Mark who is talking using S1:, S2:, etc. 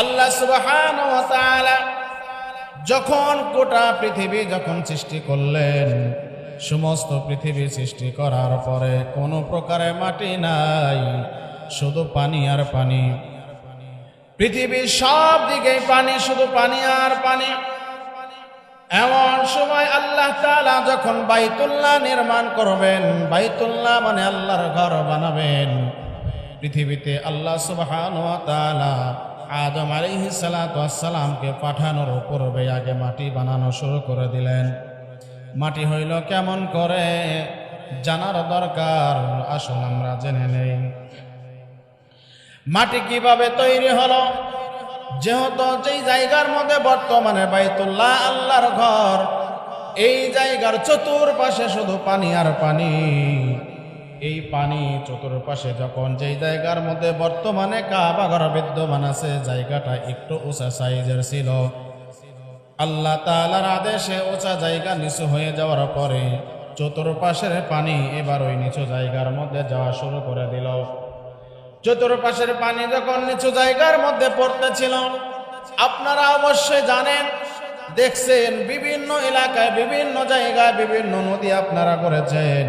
S1: আল্লাহ তাআলা যখন গোটা পৃথিবী যখন সৃষ্টি করলেন, সমস্ত পৃথিবী সৃষ্টি করার পরে কোনো প্রকারে মাটি নাই, শুধু পানি আর পানি। পৃথিবীর সব দিকে পানি, শুধু পানি আর পানি। এমন সময় আল্লাহ তালা যখন বাইতুল্লাহ নির্মাণ করবেন, বাইতুল্লাহ মানে আল্লাহর ঘর বানাবেন। পৃথিবীতে আল্লাহ সুবহান তাআলা আদম আলাইহিস সালাতু সালামকে পাঠানোর পূর্বে আগে মাটি বানানো শুরু করে দিলেন। মাটি হইল কেমন করে? জানার দরকার, আসুন আমরা জেনে নেই। মাটি কীভাবে তৈরি হলো? যেহেতু যেই জায়গার মধ্যে বর্তমানে বাইতুল্লাহ আল্লাহর ঘর, এই জায়গার চতুর্পাশে শুধু পানি আর পানি। এই পানি চতুর্পাশে যখন যেই জায়গার মধ্যে বর্তমানে কাবা ঘর বিদ্যমান আছে, জায়গাটা একটু উঁচা সাইজের ছিল। আল্লাহ তাআলার আদেশে উঁচা জায়গা নিচু হয়ে যাওয়ার পরে চতুর্পাশের পানি এবার ওই নিচু জায়গার মধ্যে যাওয়া শুরু করে দিল। চতুর্পাশের পানি যখন নিচু জায়গার মধ্যে পড়তেছিল, আপনারা অবশ্যই জানেন, দেখছেন বিভিন্ন এলাকায়, বিভিন্ন জায়গায় বিভিন্ন নদী আপনারা করেছেন।